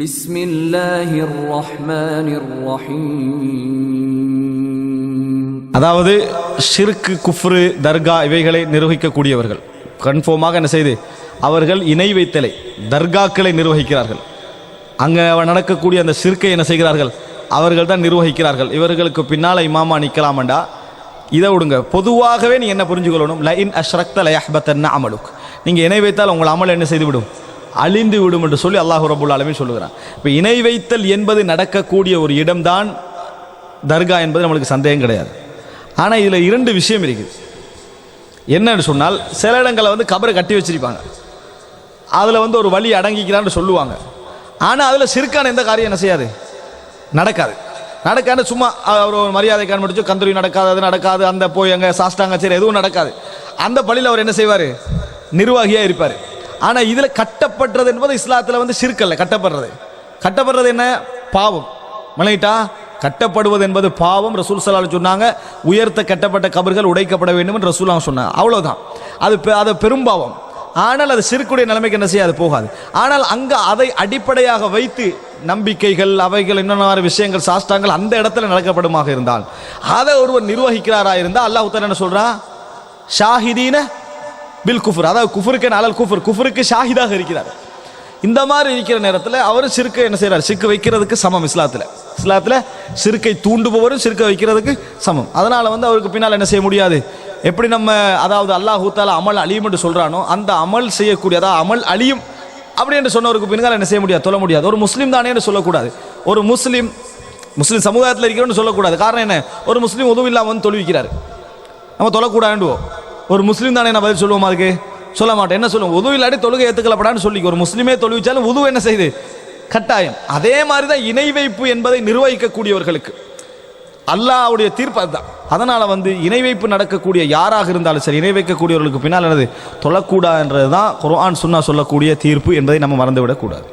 بسم الله الرحمن الرحيم அதாவது ஷிர்கு குஃப்ரு தர்கா இவைகளை நிர்வகிக்கக்கூடியவர்கள் கன்ஃபார்மாக என்ன செய்து அவர்கள் இணை வைத்தலை தர்காக்களை நிர்வகிக்கிறார்கள் அங்கே நடக்கக்கூடிய அந்த ஷிர்கை என்ன செய்கிறார்கள் அவர்கள் தான் நிர்வகிக்கிறார்கள் இவர்களுக்கு பின்னால் இமாமா நிற்கலாமண்டா இதை விடுங்க பொதுவாகவே நீ என்ன புரிஞ்சுக்கொள்ளணும் லைன் அஷ்ரக்த லயஹ்பத்தன்ன அமலுக் நீங்கள் இணை வைத்தால் உங்கள் அமல் என்ன செய்து விடும் அழிந்து விடும் என்று சொல்லி அல்லாஹு ரபுல் ஆலமீன் சொல்லுகிறான். இப்போ இணை வைத்தல் என்பது நடக்கக்கூடிய ஒரு இடம்தான் தர்கா என்பது நம்மளுக்கு சந்தேகம் கிடையாது. ஆனால் இதில் இரண்டு விஷயம் இருக்குது என்னன்னு சொன்னால் சில இடங்களில் வந்து கபரை கட்டி வச்சிருப்பாங்க. அதில் வந்து ஒரு வழி அடங்கிக்கிறான்னு சொல்லுவாங்க. ஆனால் அதில் சிறுக்கான எந்த காரியம் என்ன செய்யாது? நடக்காது. நடக்காது சும்மா அவர் ஒரு மரியாதைக்கான முடிச்சு கந்தூரி நடக்காது அது நடக்காது அந்த போய் அங்கே சாஸ்டாங்க சரி எதுவும் நடக்காது. அந்த பள்ளியில் அவர் என்ன செய்வார்? நிர்வாகியாக இருப்பார். ஆனால் இதில் கட்டப்படுறது என்பது இஸ்லாத்தில் வந்து சிறுக்கல்ல கட்டப்படுறது. கட்டப்படுறது என்ன? பாவம். மலையிட்டா? கட்டப்படுவது என்பது பாவம். ரசூல் சலால் சொன்னாங்க உயர்த்த கட்டப்பட்ட கபர்கள் உடைக்கப்பட வேண்டும் என்று ரசூலாம் சொன்னாங்க. அவ்வளோதான் அது பெ- அது பெரும்பாவம் ஆனால் அது சிறுக்குடைய நிலைமைக்கு என்ன செய்யாது? போகாது. ஆனால் அங்கே அதை அடிப்படையாக வைத்து நம்பிக்கைகள் அவைகள் இன்னொரு விஷயங்கள் சாஸ்தாங்கள் அந்த இடத்துல நடக்கப்படுமாக இருந்தால் அதை ஒருவர் நிர்வகிக்கிறாரா இருந்தால் அல்லாஹ் என்ன சொல்கிறான் ஷாஹிதீன பில் குஃபர் அதாவது குஃபருக்கு அலல் குஃபர் குஃபருக்கு ஷாஹிதாக இருக்கிறார். இந்த மாதிரி இருக்கிற நேரத்தில் அவர் சிறுக்கை என்ன செய்கிறார் சிறுக்கு வைக்கிறதுக்கு சமம் இஸ்லாத்தில். இஸ்லாத்தில் சிறுக்கை தூண்டுபவரும் சிறுக்கை வைக்கிறதுக்கு சமம். அதனால் வந்து அவருக்கு பின்னால் என்ன செய்ய முடியாது? எப்படி நம்ம அதாவது அல்லாஹ் அமல் அழியும் என்று சொல்கிறானோ அந்த அமல் செய்யக்கூடிய அதாவது அமல் அழியும் அப்படி என்று சொன்னவருக்கு பின்னால் என்ன செய்ய முடியாது? சொல்ல முடியாது. ஒரு முஸ்லீம் தானே என்று சொல்லக்கூடாது. ஒரு முஸ்லீம் முஸ்லீம் சமுதாயத்தில் இருக்கிறோன்னு சொல்லக்கூடாது. காரணம் என்ன? ஒரு முஸ்லீம் உதவி இல்லாமல் வந்து தொழுவிக்கிறார். நம்ம தொழக்கூடாதுவோம் ஒரு முஸ்லீம் தானே நான் பதில் சொல்லுவோம் அதுக்கு? சொல்ல மாட்டேன். என்ன சொல்லுவோம்? உதவி இல்லாட்டி தொழுகை ஏற்றுக்கலப்படான்னு சொல்லி ஒரு முஸ்லீமே தொழுவிச்சாலும் உதவு என்ன செய்யுது கட்டாயம். அதே மாதிரி தான் இணை வைப்பு என்பதை நிர்வகிக்கக்கூடியவர்களுக்கு. அல்லாஹ்வுடைய தீர்ப்பு அதுதான். அதனால் வந்து இணை வைப்பு நடக்கக்கூடிய யாராக இருந்தாலும் சரி இணை வைக்கக்கூடியவர்களுக்கு பின்னால் என்னது? தொழக்கூடாதுன்றது தான் குர்ஆன் சுன்னா சொல்லக்கூடிய தீர்ப்பு என்பதை நம்ம மறந்துவிடக்கூடாது.